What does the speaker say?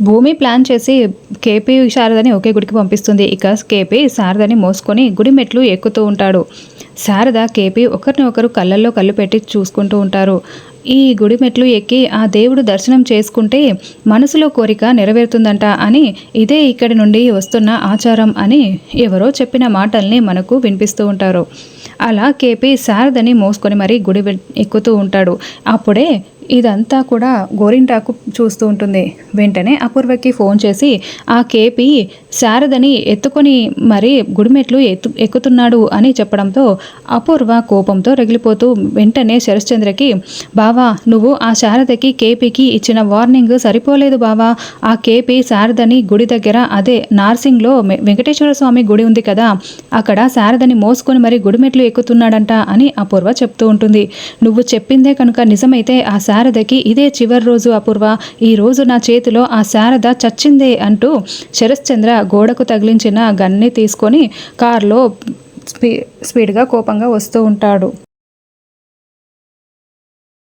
భూమి ప్లాన్ చేసి కేపీ శారదని ఒకే గుడికి పంపిస్తుంది. ఇక కేపీ శారదని మోసుకొని గుడి మెట్లు ఎక్కుతూ ఉంటాడు. శారద కేపీ ఒకరిని ఒకరు కళ్ళల్లో కళ్ళు పెట్టి చూసుకుంటూ ఉంటారు. ఈ గుడి మెట్లు ఎక్కి ఆ దేవుడు దర్శనం చేసుకుంటే మనసులో కోరిక నెరవేరుతుందంట అని ఇదే ఇక్కడి నుండి వస్తున్న ఆచారం అని ఎవరో చెప్పిన మాటల్ని మనకు వినిపిస్తూ ఉంటారు. అలా కేపీ శారదని మోసుకొని మరీ గుడి ఎక్కుతూ ఉంటాడు. అప్పుడే ఇదంతా కూడా గోరింటాకు చూస్తూ ఉంటుంది. వెంటనే అపూర్వకి ఫోన్ చేసి ఆ కేపీ శారదని ఎత్తుకొని మరీ గుడిమెట్లు ఎత్తు ఎక్కుతున్నాడు అని చెప్పడంతో అపూర్వ కోపంతో రగిలిపోతూ వెంటనే శరశ్చంద్రకి బావా నువ్వు ఆ శారదకి కేపీకి ఇచ్చిన వార్నింగ్ సరిపోలేదు బావా. ఆ కేపీ శారదని గుడి దగ్గర అదే నార్సింగ్లో వెంకటేశ్వర స్వామి గుడి ఉంది కదా. అక్కడ శారదని మోసుకొని మరి గుడిమెట్లు ఎక్కుతున్నాడంట అని అపూర్వ చెప్తూ ఉంటుంది. నువ్వు చెప్పిందే కనుక నిజమైతే ఆ శారదకి ఇదే చివరి రోజు అపూర్వ. ఈ రోజు నా చేతిలో ఆ శారద చచ్చిందే అంటూ శరశ్చంద్ర గోడకు తగిలించిన గన్ని తీసుకొని కారులో స్పీ స్పీడ్గా కోపంగా వస్తూ ఉంటాడు.